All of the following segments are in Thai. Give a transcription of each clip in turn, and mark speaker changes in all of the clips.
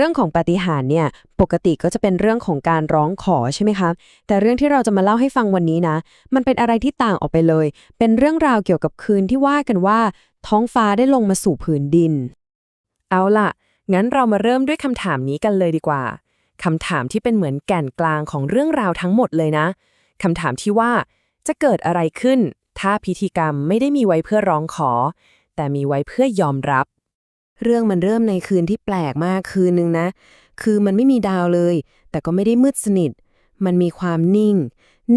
Speaker 1: เรื่องของปาฏิหาริย์เนี่ยปกติก็จะเป็นเรื่องของการร้องขอใช่ไหมคะแต่เรื่องที่เราจะมาเล่าให้ฟังวันนี้นะ มันเป็นอะไรที่ต่างออกไปเลย เป็นเรื่องราวเกี่ยวกับคืนที่ว่ากันว่า ท้องฟ้าได้ลงมาสู่ผืนดิน
Speaker 2: เอาล่ะ งั้นเรามาเริ่มด้วยคำถามนี้กันเลยดีกว่าคำถามที่เป็นเหมือนแก่นกลางของเรื่องราวทั้งหมดเลยนะคำถามที่ว่าจะเกิดอะไรขึ้น ถ้าพิธีกรรมไม่ได้มีไว้เพื่อร้องขอ แต่มีไว้เพื่อยอมรับ
Speaker 1: เรื่องมันเริ่มในคืนที่แปลกมากคืนนึงนะ คือมันไม่มีดาวเลย แต่ก็ไม่ได้มืดสนิท มันมีความนิ่ง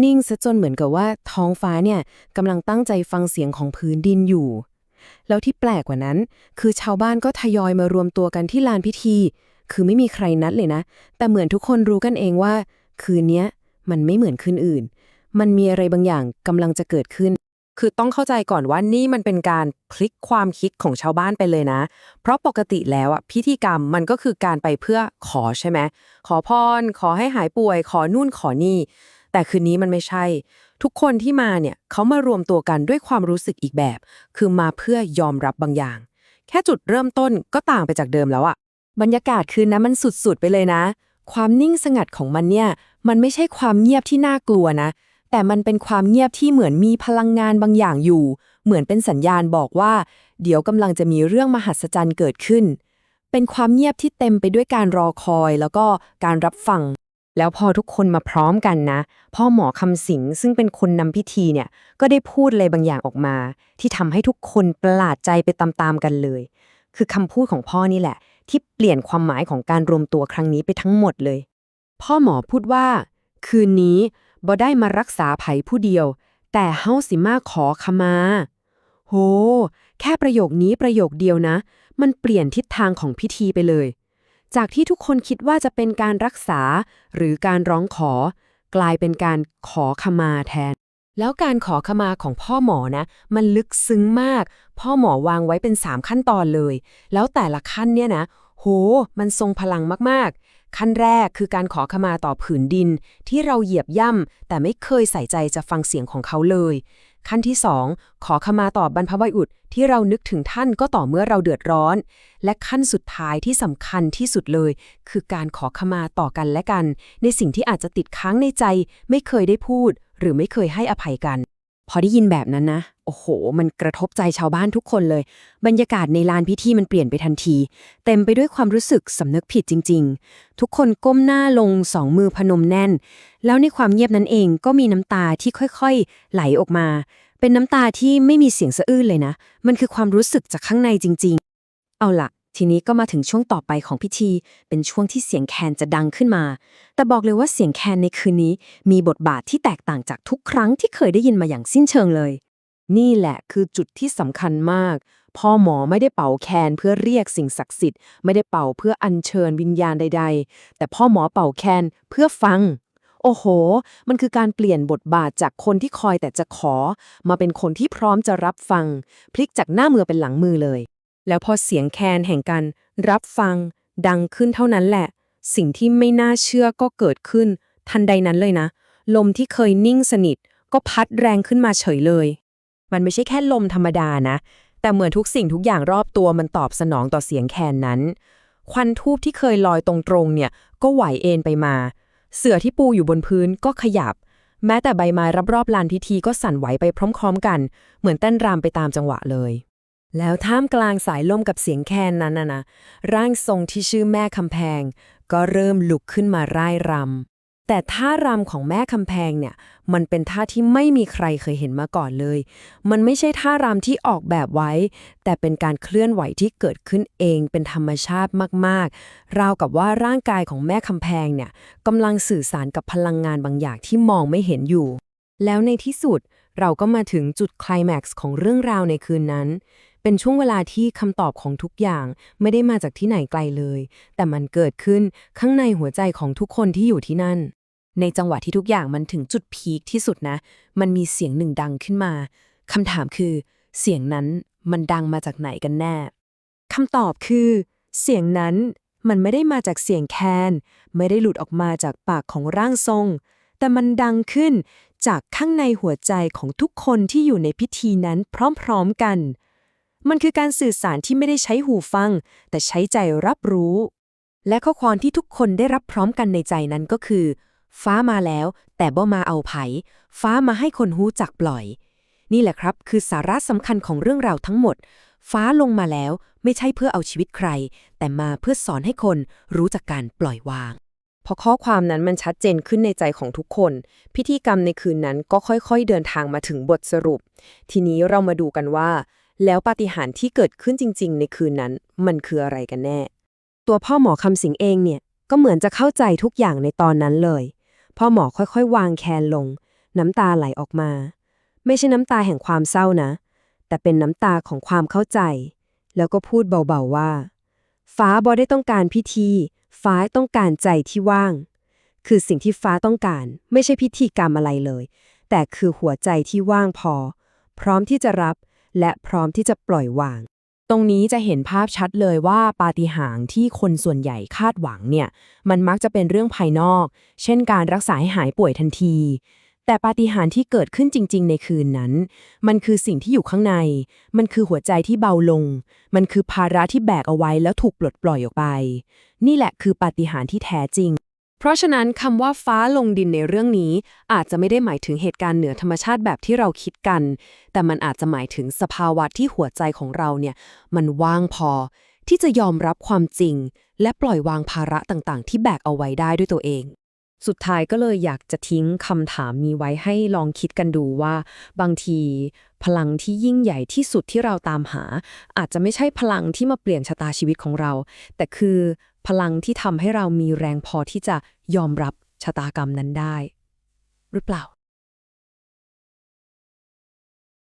Speaker 1: นิ่งซะจนเหมือนกับว่าท้องฟ้าเนี่ยกำลังตั้งใจฟังเสียงของพื้นดินอยู่ แล้วที่แปลกกว่านั้น คือชาวบ้านก็ทยอยมารวมตัวกันที่ลานพิธี คือไม่มีใครนัดเลยนะ แต่เหมือนทุกคนรู้กันเองว่า คืนนี้มันไม่เหมือนคืนอื่น มันมีอะไรบางอย่างกำลังจะเกิดขึ้น
Speaker 2: คือต้องเข้าใจก่อนว่านี่มันเป็นการพลิกความคิดของชาวบ้านไปเลยนะ เพราะปกติแล้วอะพิธีกรรมมันก็คือการไปเพื่อขอใช่ไหมขอพร ขอให้หายป่วย ขอนู่นขอนี่ แต่คืนนี้มันไม่ใช่ ทุกคนที่มาเนี่ยเขามารวมตัวกันด้วยความรู้สึกอีกแบบ คือมาเพื่อยอมรับบางอย่าง แค่จุดเริ่มต้นก็ต่างไปจากเดิมแล้วอะ
Speaker 1: บรรยากาศคืนนั้นมันสุดๆไปเลยนะ ความนิ่งสงัดของมันเนี่ย มันไม่ใช่ความเงียบที่น่ากลัวนะ แต่มันเป็นความเงียบที่เหมือนมีพลังงานบางอย่างอยู่ เหมือนเป็นสัญญาณบอกว่า เดี๋ยวกำลังจะมีเรื่องมหัศจรรย์เกิดขึ้น เป็นความเงียบที่เต็มไปด้วยการรอคอย แล้วก็การรับฟัง แล้วพอทุกคนมาพร้อมกันนะ พ่อหมอคำสิงซึ่งเป็นคนนำพิธีเนี่ย ก็ได้พูดอะไรบางอย่างออกมา ที่ทำให้ทุกคนประหลาดใจไปตามๆกันเลย คือคำพูดของพ่อนี่แหละ ที่เปลี่ยนความหมายของการรวมตัวครั้งนี้ไปทั้งหมดเลย พ่อหมอพูดว่า คืนนี้ บ่ได้มารักษาไผผู้เดียว แต่เฮาสิมาขอขมา โห แค่ประโยคนี้ประโยคเดียวนะ มันเปลี่ยนทิศทางของพิธีไปเลย จากที่ทุกคนคิดว่าจะเป็นการรักษา หรือการร้องขอ กลายเป็นการขอขมาแทน แล้วการขอขมาของพ่อหมอนะ มันลึกซึ้งมาก พ่อหมอวางไว้เป็น 3 ขั้นตอนเลย แล้วแต่ละขั้นเนี่ยนะ โห มันทรงพลังมากๆ ขั้นแรกคือการขอขมาต่อผืนดิน ที่เราเหยียบย่ำแต่ไม่เคยใส่ใจจะฟังเสียงของเขาเลย ขั้นที่ 2 ขอขมาต่อบรรพบุรุษที่เรานึกถึงท่านก็ต่อเมื่อเราเดือดร้อน และขั้นสุดท้ายที่สำคัญที่สุดเลย คือการขอขมาต่อกันและกัน ในสิ่งที่อาจจะติดค้างในใจ ไม่เคยได้พูด หรือไม่เคยให้อภัยกัน พอได้ยินแบบนั้นนะ โอ้โห มันกระทบใจชาวบ้านทุกคนเลย บรรยากาศในลานพิธีมันเปลี่ยนไปทันที เต็มไปด้วยความรู้สึกสำนึกผิดจริง ๆ ทุกคนก้มหน้าลงสองมือพนมแน่น แล้วในความเงียบนั้นเองก็มีน้ำตาที่ค่อยๆ ไหลออกมา เป็นน้ำตาที่ไม่มีเสียงสะอื้นเลยนะ มันคือความรู้สึกจากข้างในจริง ๆ เอาล่ะ ทีนี้ก็มาถึงช่วงต่อไปของพิธี เป็นช่วงที่เสียงแคนจะดังขึ้นมา แต่บอกเลยว่าเสียงแคนในคืนนี้ มีบทบาทที่แตกต่างจากทุกครั้งที่เคยได้ยินมาอย่างสิ้นเชิงเลย นี่แหละคือจุดที่สำคัญมาก พ่อหมอไม่ได้เป่าแคนเพื่อเรียกสิ่งศักดิ์สิทธิ์ ไม่ได้เป่าเพื่ออัญเชิญวิญญาณใด ๆ แต่พ่อหมอเป่าแคนเพื่อฟัง โอ้โห มันคือการเปลี่ยนบทบาทจากคนที่คอยแต่จะขอ มาเป็นคนที่พร้อมจะรับฟัง พลิกจากหน้ามือเป็นหลังมือเลย แล้วพอเสียงแคนแห่งการรับฟัง ดังขึ้นเท่านั้นแหละ สิ่งที่ไม่น่าเชื่อก็เกิดขึ้น ทันใดนั้นเลยนะ ลมที่เคยนิ่งสนิท ก็พัดแรงขึ้นมาเฉยเลย มันไม่ใช่แค่ลมธรรมดานะ แต่เหมือนทุกสิ่งทุกอย่างรอบตัวมันตอบสนองต่อเสียงแคนนั้น ควันทูบที่เคยลอยตรงๆเนี่ย ก็ไหวเอ็นไปมา เสื่อที่ปูอยู่บนพื้นก็ขยับ แม้แต่ใบไม้รอบๆลานพิธีก็สั่นไหวไปพร้อม ๆ กัน เหมือนเต้นรำไปตามจังหวะเลย แล้วท่ามกลางสายลมกับเสียงแคนนั้นนะนะร่างทรงที่ชื่อแม่คำแพง ก็เริ่มลุกขึ้นมาร่ายรำแต่ท่ารำของแม่คำแพงเนี่ย มันเป็นท่าที่ไม่มีใครเคยเห็นมาก่อนเลย มันไม่ใช่ท่ารำที่ออกแบบไว้ แต่เป็นการเคลื่อนไหวที่เกิดขึ้นเองเป็นธรรมชาติมากๆ ราวกับว่าร่างกายของแม่คำแพงเนี่ยกำลังสื่อสารกับพลังงานบางอย่างที่มองไม่เห็นอยู่ แล้วในที่สุดเราก็มาถึงจุดคลแม็กซ์ของเรื่องราวในคืนนั้น เป็นช่วงเวลาที่คำตอบของทุกอย่างไม่ได้มาจากที่ไหนไกลเลย แต่มันเกิดขึ้นข้างในหัวใจของทุกคนที่อยู่ที่นั่น ในจังหวะที่ทุกอย่างมันถึงจุดพีคที่สุดนะ มันมีเสียงหนึ่งดังขึ้นมาคำถามคือ เสียงนั้นมันดังมาจากไหนกันแน่คำตอบคือ เสียงนั้นมันไม่ได้มาจากเสียงแคน ไม่ได้หลุดออกมาจากปากของร่างทรง แต่มันดังขึ้นจากข้างในหัวใจของทุกคนที่อยู่ในพิธีนั้นพร้อมๆกัน มันคือการสื่อสารที่ไม่ได้ใช้หูฟัง แต่ใช้ใจรับรู้ และข้อความที่ทุกคนได้รับพร้อมกันในใจนั้นก็คือ ฟ้ามาแล้ว แต่บ่มาเอาไผ ฟ้ามาให้คนหูจักปล่อย นี่แหละครับ คือสาระสำคัญของเรื่องราวทั้งหมด ฟ้าลงมาแล้วไม่ใช่เพื่อเอาชีวิตใคร แต่มาเพื่อสอนให้คนรู้จักการปล่อยวาง
Speaker 2: พอข้อความนั้นมันชัดเจนขึ้นในใจของทุกคน พิธีกรรมในคืนนั้นก็ค่อยๆ เดินทางมาถึงบทสรุป ทีนี้เรามาดูกันว่า แล้วปาฏิหาริย์ที่เกิดขึ้นจริง ๆ ในคืนนั้น มันคืออะไรกันแน่ ตัวพ่อหมอคำสิงเองเนี่ย ก็เหมือนจะเข้าใจทุกอย่างในตอนนั้นเลย พ่อหมอค่อยๆ วางแคนลง น้ำตาไหลออกมา ไม่ใช่น้ำตาแห่งความเศร้านะ แต่เป็นน้ำตาของความเข้าใจ แล้วก็พูดเบาๆว่า ฟ้าบอได้ต้องการพิธี ฟ้าต้องการใจที่ว่าง คือสิ่งที่ฟ้าต้องการ ไม่ใช่พิธีกรรมอะไรเลย แต่คือหัวใจที่ว่างพอ พร้อมที่จะรับ และพร้อมที่จะปล่อยวาง
Speaker 1: ตรงนี้จะเห็นภาพชัดเลยว่าปาฏิหาริย์ที่คนส่วนใหญ่คาดหวังเนี่ย มันมักจะเป็นเรื่องภายนอก เช่นการรักษาให้หายป่วยทันที แต่ปาฏิหาริย์ที่เกิดขึ้นจริง ๆ ในคืนนั้น มันคือสิ่งที่อยู่ข้างใน มันคือหัวใจที่เบาลง มันคือภาระที่แบกเอาไว้แล้วถูกปลดปล่อยออกไป นี่แหละคือปาฏิหาริย์ที่แท้จริง เพราะฉะนั้นคำว่าฟ้าลงดินในเรื่องนี้ อาจจะไม่ได้หมายถึงเหตุการณ์เหนือธรรมชาติแบบที่เราคิดกัน แต่มันอาจจะหมายถึงสภาวะที่หัวใจของเราเนี่ย มันว่างพอ ที่จะยอมรับความจริง และปล่อยวางภาระต่างๆ ที่แบกเอาไว้ได้ด้วยตัวเอง
Speaker 2: สุดท้ายก็เลยอยากจะทิ้งคำถามนี้ไว้ให้ลองคิดกันดูว่า บางที พลังที่ยิ่งใหญ่ที่สุดที่เราตามหา อาจจะไม่ใช่พลังที่มาเปลี่ยนชะตาชีวิตของเรา แต่คือ พลังที่ทำให้เรามีแรงพอที่จะยอมรับชะตากรรมนั้นได้ หรือเปล่า